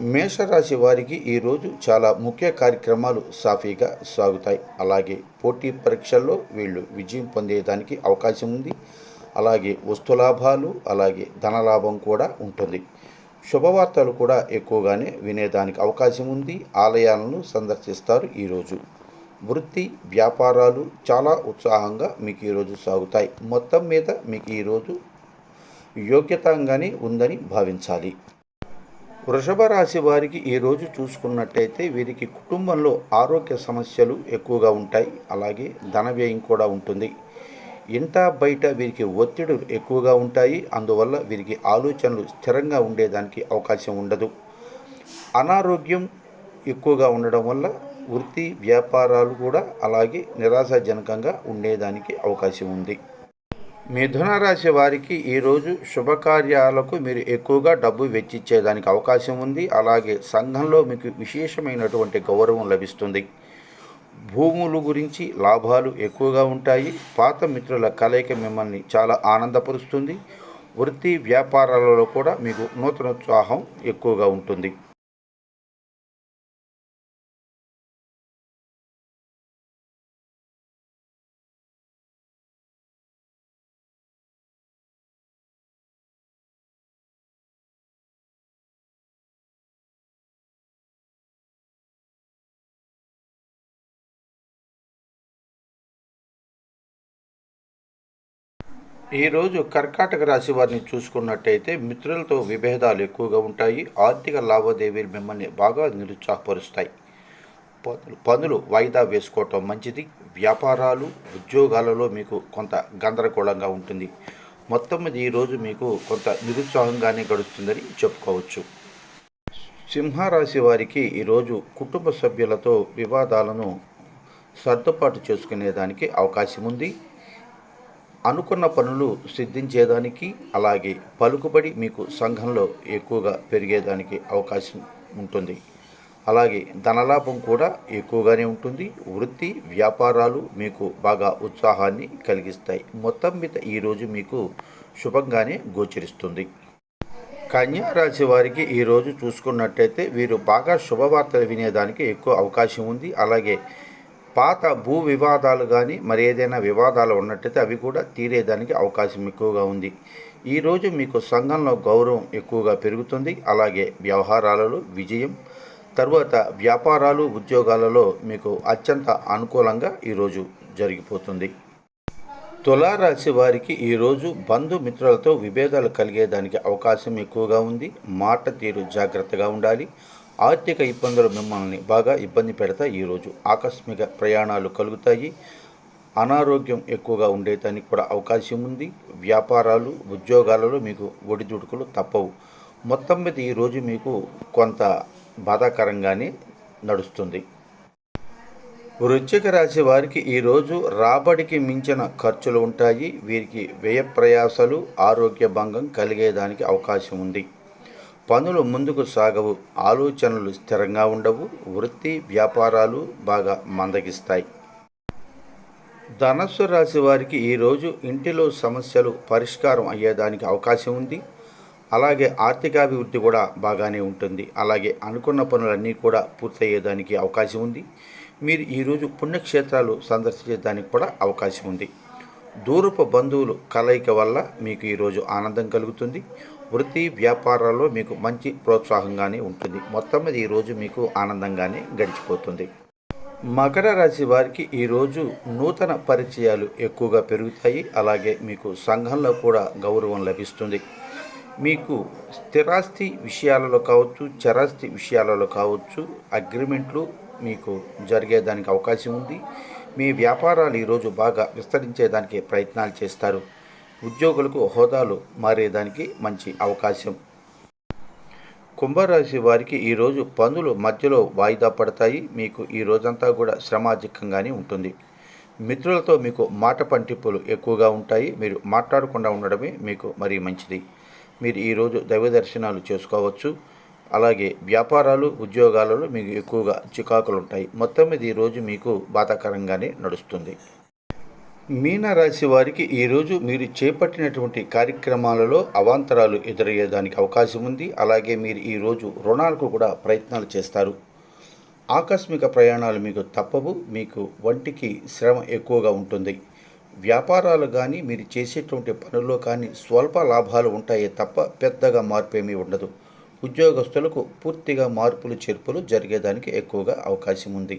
మేషరాశి వారికి ఈరోజు చాలా ముఖ్య కార్యక్రమాలు సాఫీగా సాగుతాయి. అలాగే పోటీ పరీక్షల్లో వీళ్ళు విజయం పొందేదానికి అవకాశం ఉంది. అలాగే వస్తులాభాలు అలాగే ధనలాభం కూడా ఉంటుంది. శుభవార్తలు కూడా ఎక్కువగానే వినేదానికి అవకాశం ఉంది. ఆలయాలను సందర్శిస్తారు ఈరోజు వృత్తి వ్యాపారాలు చాలా ఉత్సాహంగా మీకు ఈరోజు సాగుతాయి. మొత్తం మీద మీకు ఈరోజు యోగ్యతంగానే ఉందని భావించాలి. వృషభ రాశి వారికి ఈరోజు చూసుకున్నట్టయితే వీరికి కుటుంబంలో ఆరోగ్య సమస్యలు ఎక్కువగా ఉంటాయి. అలాగే ధన వ్యయం కూడా ఉంటుంది. ఇంట బయట వీరికి ఒత్తిడులు ఎక్కువగా ఉంటాయి. అందువల్ల వీరికి ఆలోచనలు స్థిరంగా ఉండేదానికి అవకాశం ఉండదు. అనారోగ్యం ఎక్కువగా ఉండడం వల్ల వృత్తి వ్యాపారాలు కూడా అలాగే నిరాశాజనకంగా ఉండేదానికి అవకాశం ఉంది. మిథున రాశి వారికి ఈరోజు శుభకార్యాలకు మీరు ఎక్కువగా డబ్బు వెచ్చిచ్చేదానికి అవకాశం ఉంది. అలాగే సంఘంలో మీకు విశేషమైనటువంటి గౌరవం లభిస్తుంది. భూములు గురించి లాభాలు ఎక్కువగా ఉంటాయి. పాత మిత్రుల కలయిక మిమ్మల్ని చాలా ఆనందపరుస్తుంది. వృత్తి వ్యాపారాలలో కూడా మీకు నూతనోత్సాహం ఎక్కువగా ఉంటుంది. ఈరోజు కర్కాటక రాశి వారిని చూసుకున్నట్టయితే మిత్రులతో విభేదాలు ఎక్కువగా ఉంటాయి. ఆర్థిక లావాదేవీలు మిమ్మల్ని బాగా నిరుత్సాహపరుస్తాయి. పనులు పనులు వాయిదా వేసుకోవటం మంచిది. వ్యాపారాలు ఉద్యోగాలలో మీకు కొంత గందరగోళంగా ఉంటుంది. మొత్తం మీద ఈరోజు మీకు కొంత నిరుత్సాహంగానే గడుస్తుందని చెప్పుకోవచ్చు. సింహరాశి వారికి ఈరోజు కుటుంబ సభ్యులతో వివాదాలను సర్దుబాటు చేసుకునేదానికి అవకాశం ఉంది. అనుకున్న పనులు సిద్ధించేదానికి అలాగే పలుకుబడి మీకు సంఘంలో ఎక్కువగా పెరిగేదానికి అవకాశం ఉంటుంది. అలాగే ధనలాభం కూడా ఎక్కువగానే ఉంటుంది. వృత్తి వ్యాపారాలు మీకు బాగా ఉత్సాహాన్ని కలిగిస్తాయి. మొత్తం మీద ఈరోజు మీకు శుభంగానే గోచరిస్తుంది. కన్యా రాశి వారికి ఈరోజు చూసుకున్నట్టయితే వీరు బాగా శుభవార్తలు వినేదానికి ఎక్కువ అవకాశం ఉంది. అలాగే పాత భూ వివాదాలు కానీ మరి ఏదైనా వివాదాలు ఉన్నట్టయితే అవి కూడా తీరేదానికి అవకాశం ఎక్కువగా ఉంది. ఈరోజు మీకు సంఘంలో గౌరవం ఎక్కువగా పెరుగుతుంది. అలాగే వ్యవహారాలలో విజయం తర్వాత వ్యాపారాలు ఉద్యోగాలలో మీకు అత్యంత అనుకూలంగా ఈరోజు జరిగిపోతుంది. తులారాశి వారికి ఈరోజు బంధుమిత్రులతో విభేదాలు కలిగేదానికి అవకాశం ఎక్కువగా ఉంది. మాట తీరు జాగ్రత్తగా ఉండాలి. ఆర్థిక ఇబ్బందులు మిమ్మల్ని బాగా ఇబ్బంది పెడతాయి ఈరోజు ఆకస్మిక ప్రయాణాలు కలుగుతాయి. అనారోగ్యం ఎక్కువగా ఉండేదానికి కూడా అవకాశం ఉంది. వ్యాపారాలు ఉద్యోగాలలో మీకు ఒడిదుడుకులు తప్పవు. మొత్తం మీద ఈరోజు మీకు కొంత బాధాకరంగానే నడుస్తుంది. వృశ్చిక రాశి వారికి ఈరోజు రాబడికి మించిన ఖర్చులు ఉంటాయి. వీరికి వ్యయ ప్రయాసాలు ఆరోగ్య భంగం కలిగేదానికి అవకాశం ఉంది. పనులు ముందుకు సాగవు ఆలోచనలు స్థిరంగా ఉండవు వృత్తి వ్యాపారాలు బాగా మందగిస్తాయి. ధనస్సు రాశి వారికి ఈరోజు ఇంటిలో సమస్యలు పరిష్కారం అయ్యేదానికి అవకాశం ఉంది. అలాగే ఆర్థికాభివృద్ధి కూడా బాగానే ఉంటుంది. అలాగే అనుకున్న పనులన్నీ కూడా పూర్తయ్యేదానికి అవకాశం ఉంది. మీరు ఈరోజు పుణ్యక్షేత్రాలు సందర్శించేదానికి కూడా అవకాశం ఉంది. దూరపు బంధువులు కలయిక వల్ల మీకు ఈరోజు ఆనందం కలుగుతుంది. వృత్తి వ్యాపారాల్లో మీకు మంచి ప్రోత్సాహంగానే ఉంటుంది. మొత్తం మీద ఈరోజు మీకు ఆనందంగానే గడిచిపోతుంది. మకర రాశి వారికి ఈరోజు నూతన పరిచయాలు ఎక్కువగా పెరుగుతాయి. అలాగే మీకు సంఘంలో కూడా గౌరవం లభిస్తుంది. మీకు స్థిరాస్తి విషయాలలో కావచ్చు చరాస్తి విషయాలలో కావచ్చు అగ్రిమెంట్లు మీకు జరిగేదానికి అవకాశం ఉంది. మీ వ్యాపారాలు ఈరోజు బాగా విస్తరించేదానికి ప్రయత్నాలు చేస్తారు. ఉద్యోగులకు హోదాలు మారేదానికి మంచి అవకాశం. కుంభరాశి వారికి ఈరోజు పనులు మధ్యలో వాయిదా పడతాయి. మీకు ఈ రోజంతా కూడా శ్రమాధికంగానే ఉంటుంది. మిత్రులతో మీకు మాట పంటింపులు ఎక్కువగా ఉంటాయి. మీరు మాట్లాడకుండా ఉండడమే మీకు మరీ మంచిది. మీరు ఈరోజు దైవ దర్శనాలు చేసుకోవచ్చు. అలాగే వ్యాపారాలు ఉద్యోగాలలో మీకు ఎక్కువగా చికాకులు ఉంటాయి మొత్తం మీద ఈరోజు మీకు బాధాకరంగానే నడుస్తుంది. మీనరాశి వారికి ఈరోజు మీరు చేపట్టినటువంటి కార్యక్రమాలలో అవాంతరాలు ఎదురయ్యేదానికి అవకాశం ఉంది. అలాగే మీరు ఈరోజు రుణాలకు కూడా ప్రయత్నాలు చేస్తారు. ఆకస్మిక ప్రయాణాలు మీకు తప్పవు. మీకు వంటికి శ్రమ ఎక్కువగా ఉంటుంది. వ్యాపారాలు కానీ మీరు చేసేటువంటి పనుల్లో కానీ స్వల్ప లాభాలు ఉంటాయే తప్ప పెద్దగా మార్పు ఏమీ ఉండదు. ఉద్యోగస్తులకు పూర్తిగా మార్పులు చేర్పులు జరిగేదానికి ఎక్కువగా అవకాశం ఉంది.